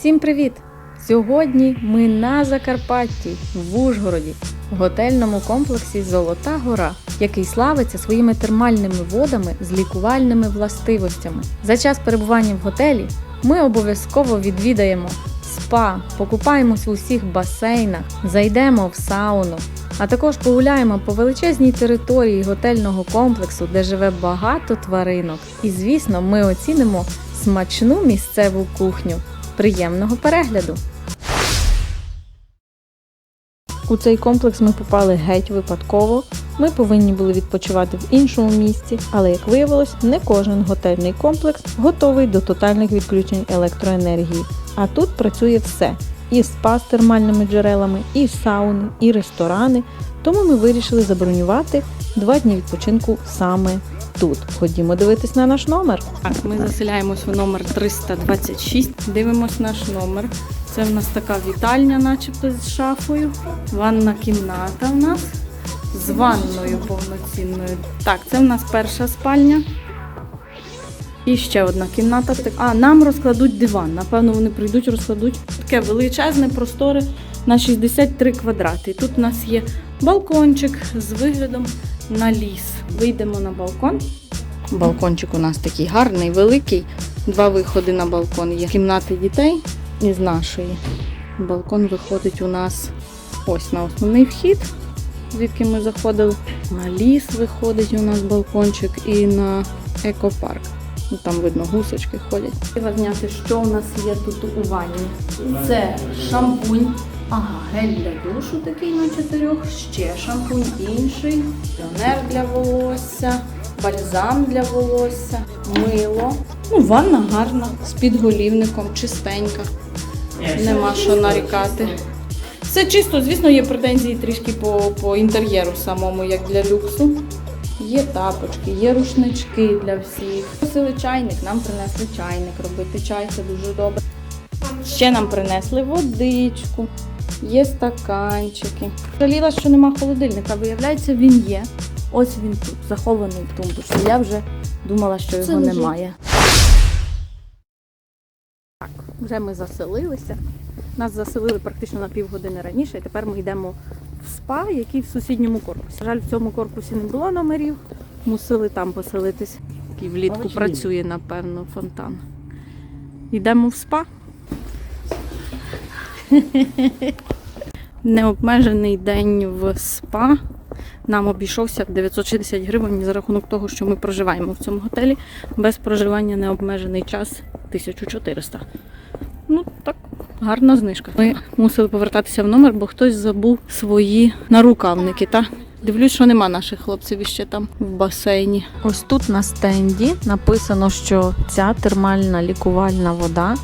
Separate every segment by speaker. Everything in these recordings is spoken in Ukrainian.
Speaker 1: Всім привіт! Сьогодні ми на Закарпатті, в Ужгороді, в готельному комплексі Золота Гора, який славиться своїми термальними водами з лікувальними властивостями. За час перебування в готелі ми обов'язково відвідаємо спа, покупаємось в усіх басейнах, зайдемо в сауну, а також погуляємо по величезній території готельного комплексу, де живе багато тваринок. І звісно, ми оцінимо смачну місцеву кухню. Приємного перегляду! У цей комплекс ми попали геть випадково. Ми повинні були відпочивати в іншому місці, але як виявилось, не кожен готельний комплекс готовий до тотальних відключень електроенергії. А тут працює все: і спа з термальними джерелами, і сауни, і ресторани. Тому ми вирішили забронювати два дні відпочинку саме тут. Ходімо дивитись на наш номер.
Speaker 2: Так, ми заселяємось в номер 326. Дивимось наш номер. Це в нас така вітальня, начебто з шафою. Ванна кімната в нас з ванною повноцінною. Так, це в нас перша спальня. І ще одна кімната. А, нам розкладуть диван. Напевно, вони прийдуть, розкладуть таке величезне просторе на 63 квадрати. І тут у нас є балкончик з виглядом на ліс. Вийдемо на балкон. Балкончик у нас такий гарний, великий. Два виходи на балкон є. З Кімнати дітей і з нашої. Балкон виходить у нас ось на основний вхід, звідки ми заходили. На ліс виходить у нас балкончик і на екопарк. Ну, там видно, гусочки ходять. Хотіла зняти, що у нас є тут у ванні. Це шампунь. Ага, гель для душу такий на чотирьох, ще шампунь інший, тонер для волосся, бальзам для волосся, мило. Ну, ванна гарна, з підголівником, чистенька. Нема що нарікати. Все чисто, звісно, є претензії трішки по, по інтер'єру самому, як для люксу. Є тапочки, є рушнички для всіх. Просили чайник, нам принесли чайник. Робити чай це дуже добре. Ще нам принесли водичку, є стаканчики. Жаліла, що нема холодильника. Виявляється, він є. Ось він тут, захований в тумбочці. Я вже думала, що його
Speaker 3: лежить.
Speaker 2: немає. Так, вже ми заселилися. Нас заселили практично на півгодини раніше, і тепер ми йдемо в спа, який в сусідньому корпусі. На жаль, в цьому корпусі не було номерів, мусили там поселитись. Який влітку працює, напевно, фонтан. Йдемо в спа. Необмежений день в спа. Нам обійшовся 960 гривень за рахунок того, що ми проживаємо в цьому готелі. Без проживання необмежений час 1400. Ну так, гарна знижка. Ми мусили повертатися в номер, бо хтось забув свої нарукавники. Та дивлюсь, що нема наших хлопців іще там в басейні.
Speaker 1: Ось тут на стенді написано, що ця термальна лікувальна вода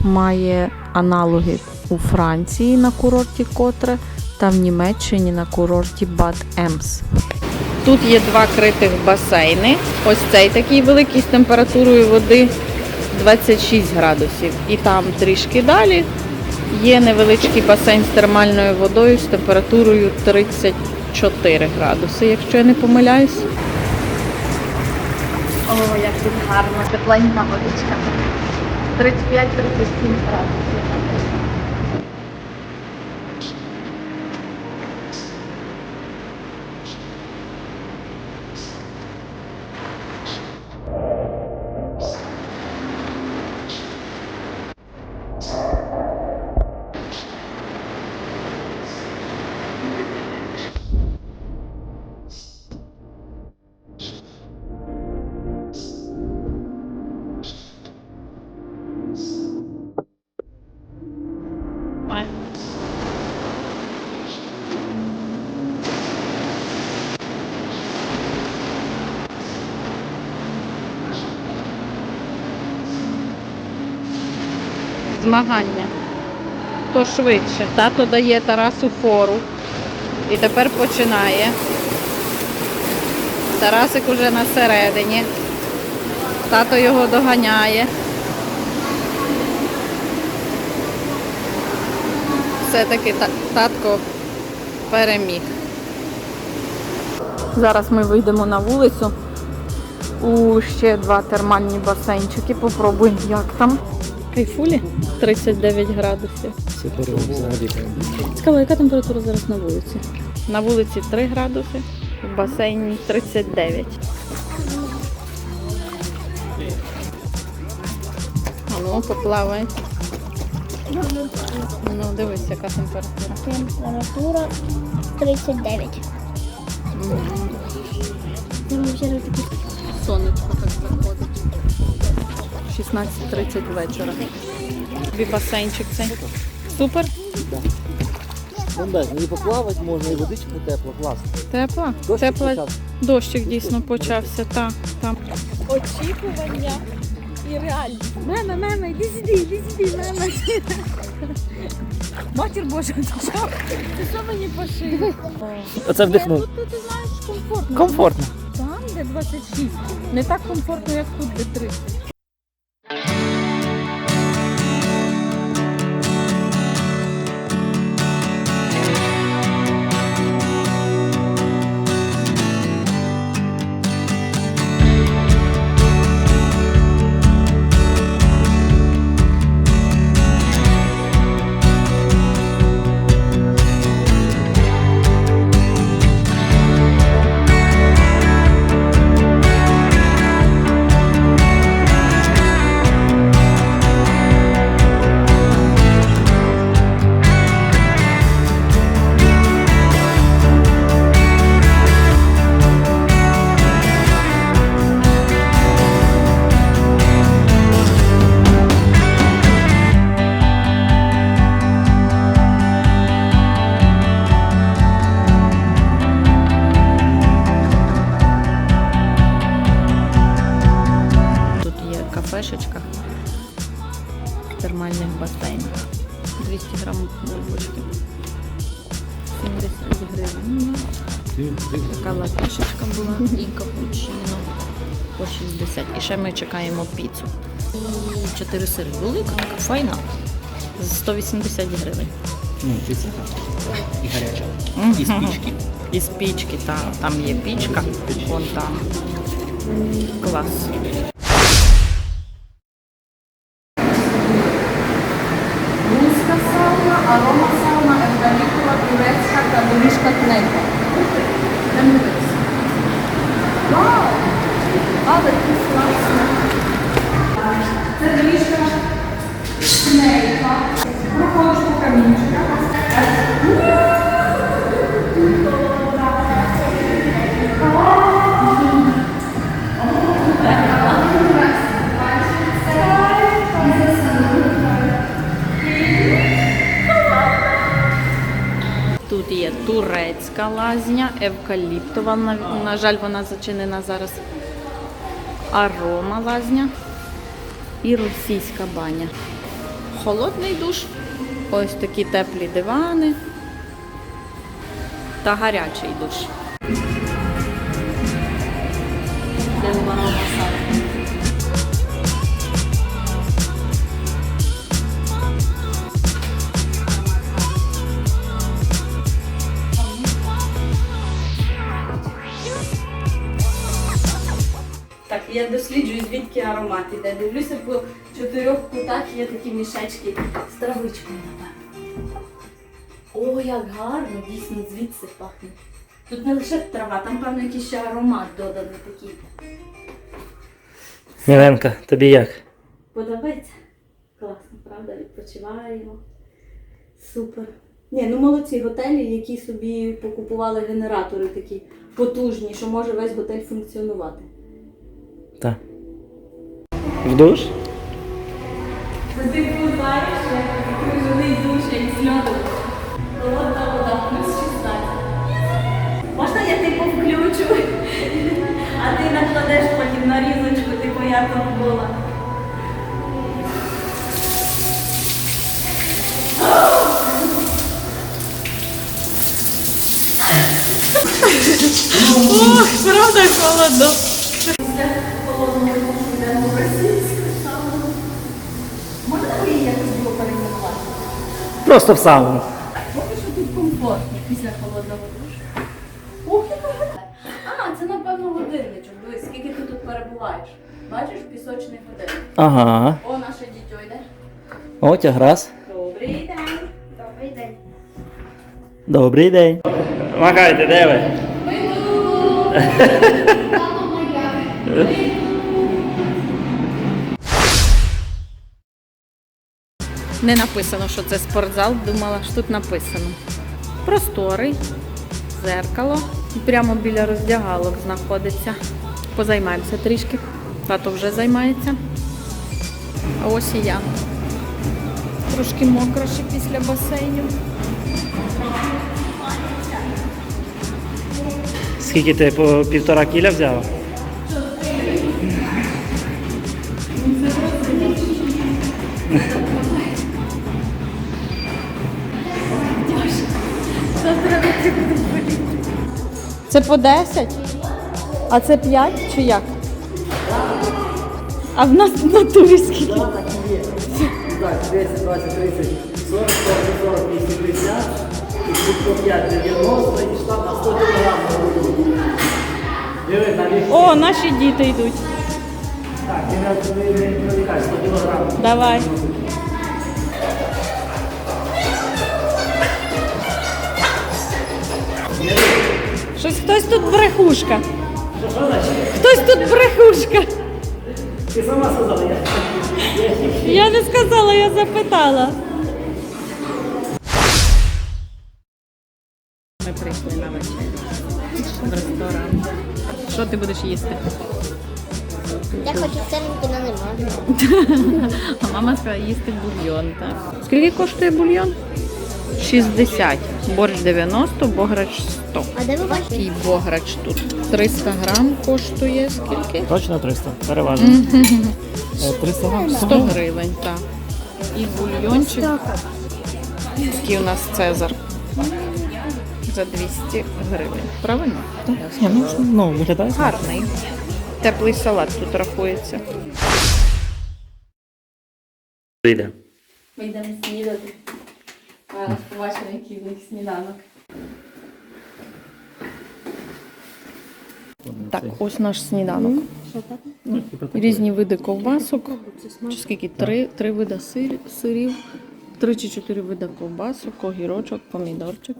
Speaker 1: має аналоги у Франції на курорті Котре та в Німеччині на курорті Бад Емс.
Speaker 2: Тут є два критих басейни. Ось цей такий великий з температурою води 26 градусів. І там трішки далі є невеличкий басейн з термальною водою з температурою 34 градуси, якщо я не помиляюсь.
Speaker 3: О, як тут гарно, тепленька водичка. 35-37 градусів.
Speaker 2: Змагання. Хто швидше? Тато дає Тарасу фору. І тепер починає. Тарасик уже на середині. Тато його доганяє. Все-таки татко переміг. Зараз ми вийдемо на вулицю у ще два термальні басейнчики. Попробуємо, як там. Кайфулі 39 градусів.
Speaker 4: Супер, взагалі.
Speaker 2: Цікаво, яка температура зараз на вулиці? На вулиці 3 градуси, в басейні 39. А ну, поплавай. Ну, дивись, яка температура.
Speaker 5: Температура 39. Там вже
Speaker 2: Сонечко. 16.30 вечора. Тобі басейнчик цей. Супер.
Speaker 4: Бомбезно, і поплавати можна, і водичка тепла, класно.
Speaker 2: Тепла?
Speaker 4: Дощ
Speaker 2: Тепла.
Speaker 4: почався.
Speaker 2: Дощик дійсно почався, так. Там.
Speaker 3: Очікування і реальність. Мама, мама, іди сюди, іди сюди, мама. Матір Божа, ти що? Ти що мені пошив?
Speaker 4: Оце вдихнув.
Speaker 3: Тут, тут, ти знаєш, комфортно.
Speaker 4: Комфортно.
Speaker 3: Там, де 26. Не так комфортно, як тут, де 30.
Speaker 2: Ще піцу. І 4 сири. Велика, така файна. За 180 гривень.
Speaker 4: Ну, піца. І гаряча.
Speaker 2: І спічки. І спічки, так. Там є пічка. Вон там. Клас.
Speaker 3: Тут
Speaker 2: є турецька лазня, евкаліптова, на, жаль, вона зачинена зараз. Арома лазня і російська баня. Холодний душ, ось такі теплі дивани та гарячий душ. Йдемо
Speaker 6: Так, я досліджую, звідки аромат іде. Дивлюся по чотирьох кутах є такі мішечки з травичкою, напевно. О, як гарно, дійсно, звідси пахне. Тут не лише трава, там, певно, якийсь ще аромат доданий такий.
Speaker 4: Міленка, тобі як?
Speaker 6: Подобається? Класно, правда? Відпочиваємо. Супер. Ні, ну молодці готелі, які собі покупували генератори такі потужні, що може весь готель функціонувати.
Speaker 4: Так. В душ?
Speaker 6: Знаєш, як крижаний душ, як з льоду. Холодна вода, плюс 16. Можна я типу включу? А ти накладеш потім на різочку, типу я там була.
Speaker 2: Правда холодно.
Speaker 4: Просто в сауну.
Speaker 6: Поки що тут комфортно після холодного душу. Ох, яка гарна. А, це напевно годинничок. Дивись, скільки ти тут перебуваєш. Бачиш пісочний годинник.
Speaker 4: Ага.
Speaker 6: О, наше дітьо йде.
Speaker 4: О, тяграс.
Speaker 5: Добрий день.
Speaker 4: Добрий день. Махайте, де ви?
Speaker 2: Не написано, що це спортзал, думала, що тут написано. Просторий, зеркало. Прямо біля роздягалок знаходиться. Позаймаємося трішки. Тато вже займається. А ось і я. Трошки мокро ще після басейню.
Speaker 4: Скільки ти по півтора кіля взяла?
Speaker 2: Це по 10? А це 5 чи як? А в нас в натурі скільки?
Speaker 4: Так, 10, 20, 30, 40, 40, 40, 250, і тут 5, 90, і штаб на 100 кг. Диви, там.
Speaker 2: О, наші діти йдуть.
Speaker 4: Так, ти не не 100 кг.
Speaker 2: Давай. Щось хтось тут брехушка. Хтось тут брехушка.
Speaker 4: Ти сама сказала, я.
Speaker 2: Я не сказала, я запитала. Ми прийшли на вечерю в ресторан. Що ти будеш їсти?
Speaker 5: Я хочу сирники, але не можна.
Speaker 2: А мама сказала їсти бульйон, так. Скільки коштує бульйон? 60. Борщ 90, бограч 100.
Speaker 5: А де ви бачите?
Speaker 2: Такий бограч тут 300 грам коштує скільки?
Speaker 4: Точно 300, переважно. Е, 300 грам?
Speaker 2: 100 гривень, так. І бульйончик. Такий у нас Цезар. За 200 гривень. Правильно?
Speaker 4: Ні, ну, ну, виглядає.
Speaker 2: Гарний. Теплий салат тут рахується.
Speaker 4: Вийде.
Speaker 6: Ми йдемо снідати. Зараз побачимо, який в них сніданок.
Speaker 2: Так, ось наш сніданок. Різні види ковбасок. Чи скільки? Три, три види сир, сирів, три чи чотири види ковбасок, огірочок, помідорчик.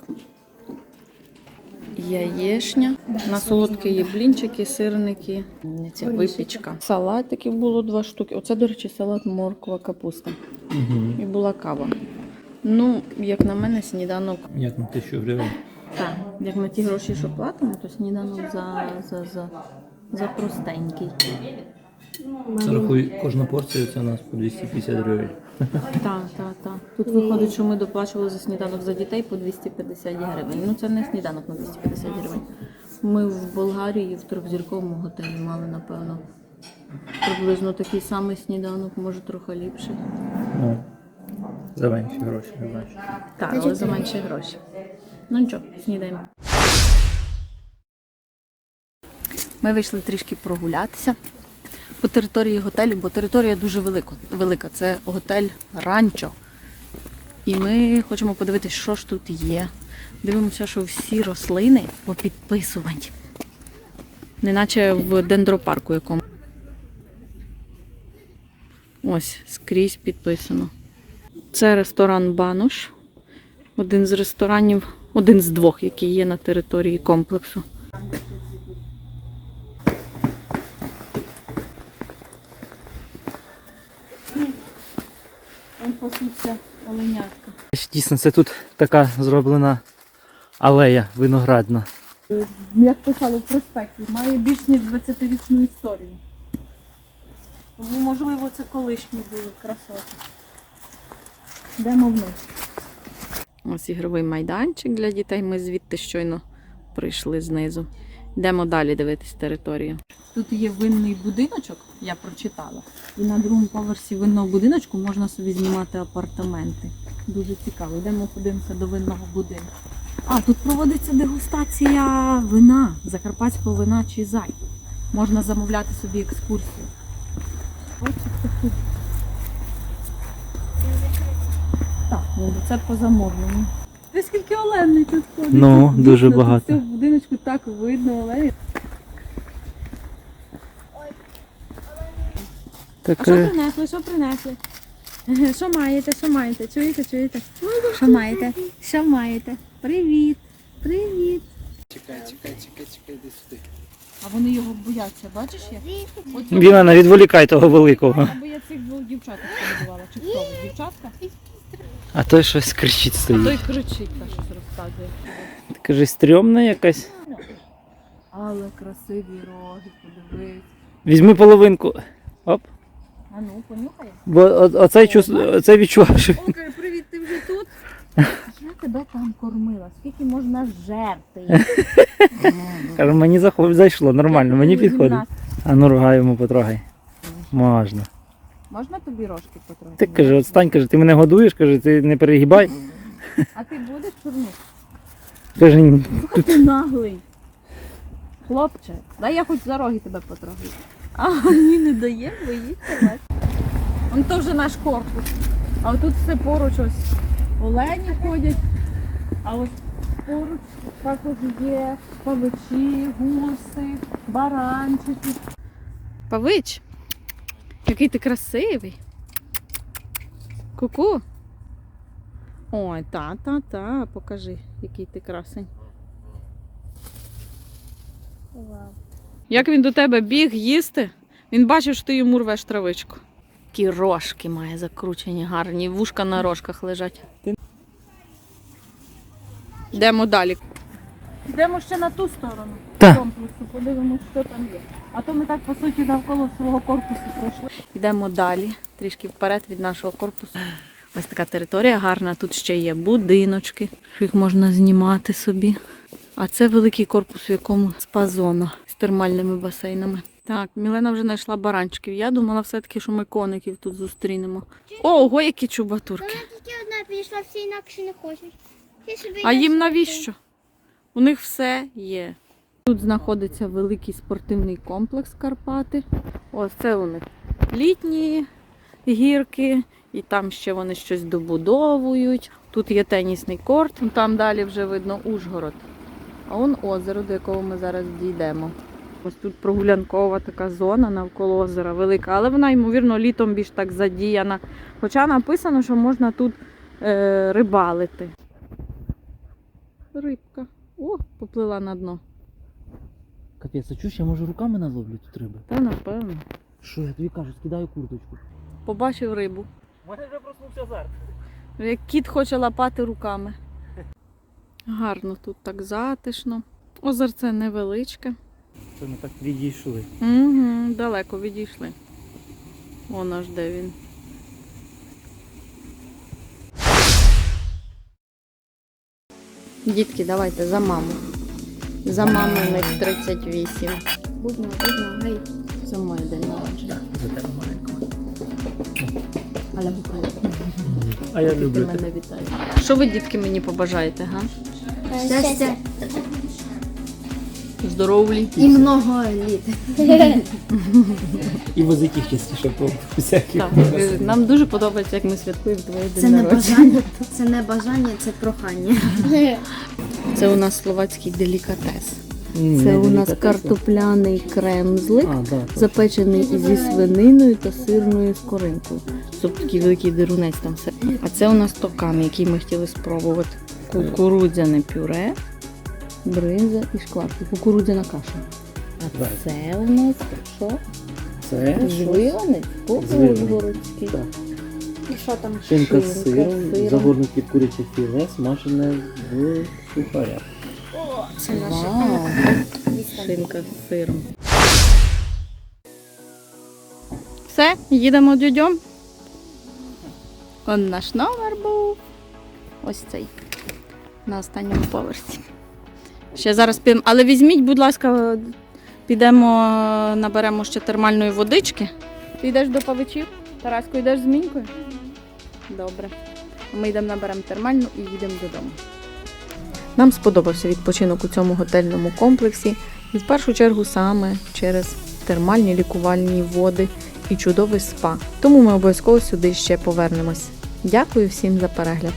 Speaker 2: Яєшня. На солодке є блінчики, сирники, не це, випічка. Салатиків було два штуки. Оце, до речі, салат морква, капуста. І була кава. Ну, як на мене, сніданок
Speaker 4: Як на 1000 гривень?
Speaker 2: так, як на ті гроші, що платимо, то сніданок за, за, за, за простенький.
Speaker 4: Рахуй, кожна порція це у нас по 250 гривень.
Speaker 2: Так, так, так. Тут виходить, що ми доплачували за сніданок за дітей по 250 гривень. Ну це не сніданок на 250 гривень. Ми в Болгарії в трьохзірковому готелі мали, напевно, приблизно такий самий сніданок, може трохи ліпший.
Speaker 4: За менші гроші, не бачу.
Speaker 2: Так, але за менші гроші. Ну нічого, снідаємо. Ми вийшли трішки прогулятися по території готелю, бо територія дуже велика. велика. Це готель Ранчо. І ми хочемо подивитися, що ж тут є. Дивимося, що всі рослини попідписувані. Неначе в дендропарку якому. Ось, скрізь підписано. Це ресторан Банош. Один з ресторанів, один з двох, які є на території комплексу. Пасуться оленятка.
Speaker 4: Дійсно, це тут така зроблена алея виноградна.
Speaker 2: Як писали в проспекті, має більш ніж 20-річну історію. Тому, можливо, це колишні були красоти. Йдемо вниз. Ось ігровий майданчик для дітей. Ми звідти щойно прийшли знизу. Йдемо далі дивитись територію. Тут є винний будиночок, я прочитала. І на другому поверсі винного будиночку можна собі знімати апартаменти. Дуже цікаво. Йдемо подивимося до винного будинку. А, тут проводиться дегустація вина, закарпатського вина чи зай. Можна замовляти собі екскурсію. Ось таку. Так, ну це по замовленню. Ви скільки оленей тут ходить?
Speaker 4: Ну,
Speaker 2: Тут
Speaker 4: дуже
Speaker 2: дійсно,
Speaker 4: багато.
Speaker 2: все В будиночку так видно олені. А що
Speaker 4: Таке.
Speaker 2: принесли? Що принесли?
Speaker 3: Що маєте, що маєте? Чуєте, чуєте? Що маєте? Що маєте? Привіт. Привіт.
Speaker 4: Чекай, чекай, чекай, чекай, іди сюди.
Speaker 2: А вони його бояться, бачиш як?
Speaker 4: Віна, не відволікай того великого.
Speaker 2: Або я цих двох дівчаток побудувала. Чи хто ви? Дівчатка?
Speaker 4: А той щось кричить стоїть.
Speaker 2: Той кричить та щось розказує.
Speaker 4: Ти кажи, стрьомна якась.
Speaker 2: Але красиві роги, подивись.
Speaker 4: Візьми половинку. Оп.
Speaker 2: А ну, понюхай.
Speaker 4: Бо о- оцей, чувс... оцей відчував, що
Speaker 2: Окей, привіт, ти вже тут? Я тебе там кормила. Скільки можна жерти?
Speaker 4: Каже, мені захо- зайшло, нормально, мені підходить. А ну ругай йому потрогай. Можна.
Speaker 2: Можна тобі рожки потрохи?
Speaker 4: Ти каже, отстань, каже, ти мене годуєш, каже, ти не перегибай.
Speaker 2: А ти будеш чорнух?
Speaker 4: Каже, «Ні».
Speaker 2: Ти наглий. Хлопче, дай я хоч за роги тебе потрогаю. А ні, не дає, боїться. бач. Вон то вже наш корпус. А отут все поруч ось олені ходять. А ось поруч також є павичі, гуси, баранчики. Павич, який ти красивий. Ку-ку. Ой, та-та-та, покажи, який ти красень. Як він до тебе біг їсти, він бачив, що ти йому рвеш травичку. Такі рожки має закручені, гарні, вушка на рожках лежать. Йдемо далі. Йдемо ще на ту сторону
Speaker 4: Так.
Speaker 2: комплексу, подивимося, що там є. А то ми так, по суті, навколо свого корпусу пройшли. Йдемо далі, трішки вперед від нашого корпусу. Ось така територія гарна. Тут ще є будиночки, що їх можна знімати собі. А це великий корпус, в якому спа-зона з термальними басейнами. Так, Мілена вже знайшла баранчиків. Я думала все-таки, що ми коників тут зустрінемо. Ого, які чубатурки.
Speaker 5: Тільки одна підійшла, всі інакше не хочуть. Всі собі
Speaker 2: А їм навіщо? У них все є. Тут знаходиться великий спортивний комплекс Карпати. Ось це у них літні гірки, і там ще вони щось добудовують. Тут є тенісний корт, там далі вже видно Ужгород. А он озеро, до якого ми зараз дійдемо. Ось тут прогулянкова така зона навколо озера велика, але вона, ймовірно, літом більш так задіяна. Хоча написано, що можна тут е, рибалити. Рибка. О, поплила на дно.
Speaker 4: Капець, а чуєш, я може руками наловлю тут риби?
Speaker 2: Та напевно.
Speaker 4: Що, я тобі кажу, скидаю курточку.
Speaker 2: Побачив рибу.
Speaker 4: У мене вже проснувся азарт.
Speaker 2: Як кіт хоче лапати руками. Гарно тут так затишно. Озерце невеличке.
Speaker 4: Це ми так відійшли.
Speaker 2: Угу, далеко відійшли. Вон аж де він. Дітки, давайте за маму. За маминих 38. Будьмо, будьмо, гей. За моє день народження.
Speaker 4: За тебе маленького.
Speaker 2: Але буквально.
Speaker 4: А я люблю тебе.
Speaker 2: мене вітаєш. Що ви, дітки, мені побажаєте, га?
Speaker 5: Щастя.
Speaker 2: Здоровлі.
Speaker 5: І много літ.
Speaker 4: І возить їх частіше по всяких.
Speaker 2: Так, нам дуже подобається, як ми святкуємо твоє
Speaker 5: Це
Speaker 2: день
Speaker 5: не
Speaker 2: народження.
Speaker 5: бажання, це не бажання, це прохання.
Speaker 2: Це у нас словацький делікатес.
Speaker 4: М,
Speaker 2: Це у нас картопляний кремзлик,
Speaker 4: А, да, точно.
Speaker 2: запечений зі свининою та сирною скоринкою. Тобто такий великий дирунець там все. А це у нас токан, який ми хотіли спробувати. Кукурудзяне пюре, бринза і шкварки. Кукурудзяна каша. А
Speaker 4: Так.
Speaker 2: це у нас що?
Speaker 4: Це?
Speaker 2: Звиванець. Ужгородський.
Speaker 4: Так.
Speaker 2: І що там?
Speaker 4: Шинка з сиром, загорнуті в куряче філе, смажене в сухарях.
Speaker 5: Це наша
Speaker 2: Шинка з сиром. Все, їдемо дідьом. Он наш номер був. Ось цей. На останньому поверсі. Ще зараз підемо. Але візьміть, будь ласка, підемо, наберемо ще термальної водички. Ти йдеш до павичів? Тарасько, йдеш з мінькою? Добре. Ми йдемо наберемо термальну і їдемо додому. Нам сподобався відпочинок у цьому готельному комплексі, і в першу чергу саме через термальні лікувальні води і чудовий спа. Тому ми обов'язково сюди ще повернемось. Дякую всім за перегляд.